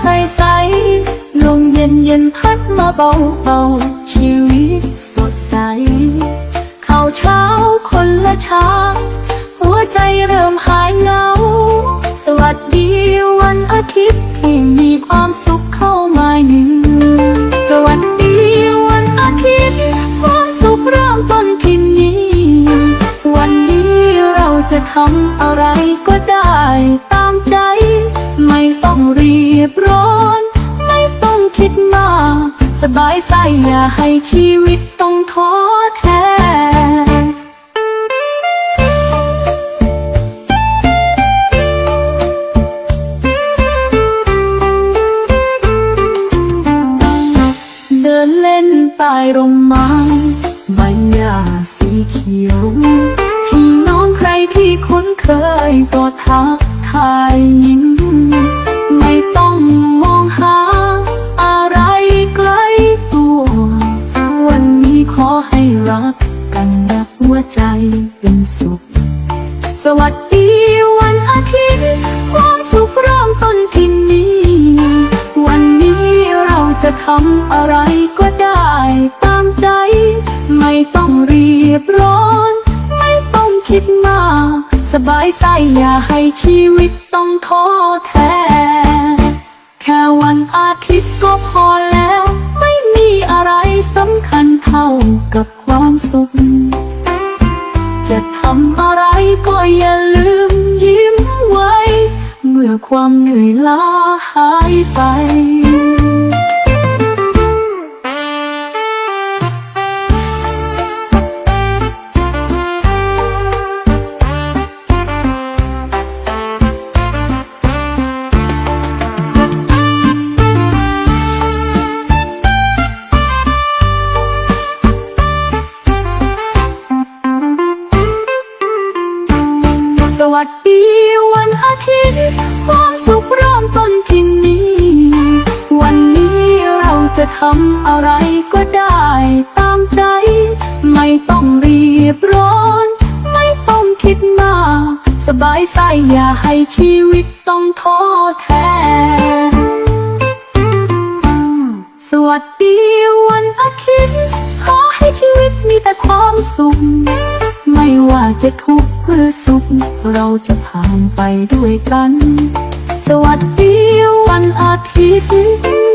ใสใสลมเย็นเย็นพัดมาเบาเบาชีวิตสดใส เข้าเช้าคนละช้าหัวใจเริ่มหายเหงา สวัสดีวันอาทิตย์ที่มีความสุขเข้ามาเยือนสวัสดีวันอาทิตย์ ความสุขเริ่มต้นที่นี้ วันนี้เราจะทำอะไรก็ได้ตามใจ บร้อน ไม่ต้องคิดมาก สบายใจอย่าให้ชีวิตต้องท้อแท้เดินเล่นใต้ร่มไม้ใบหญ้าสีเขียว พี่น้องใครที่คุ้นเคยก็ทักทาย ดีวันอาทิตย์ ความสุขเริ่มต้นที่นี่วันนี้เราจะทำอะไรก็ได้ตามใจ ไม่ต้องรีบร้อน ไม่ต้องคิดมาก สบายใจอย่าให้ชีวิตต้องท้อแท้แค่วันอาทิตย์ก็พอแล้ว ไม่มีอะไรสำคัญเท่ากับความสุข อย่าลืมยิ้มไว้ เมื่อความเหนื่อยล้าหายไป สวัสดีวันอาทิตย์ ความสุขเริ่มต้นที่นี่วันนี้เราจะทำอะไรก็ได้ตามใจ ไม่ต้องรีบร้อน ไม่ต้องคิดมาก สบายใจอย่าให้ชีวิตต้องท้อแท้สวัสดีวันอาทิตย์ ขอให้ชีวิตมีแต่ความสุข ไม่ว่าจะ รือสุข เราจะผ่านไปด้วยกัน สวัสดีวันอาทิตย์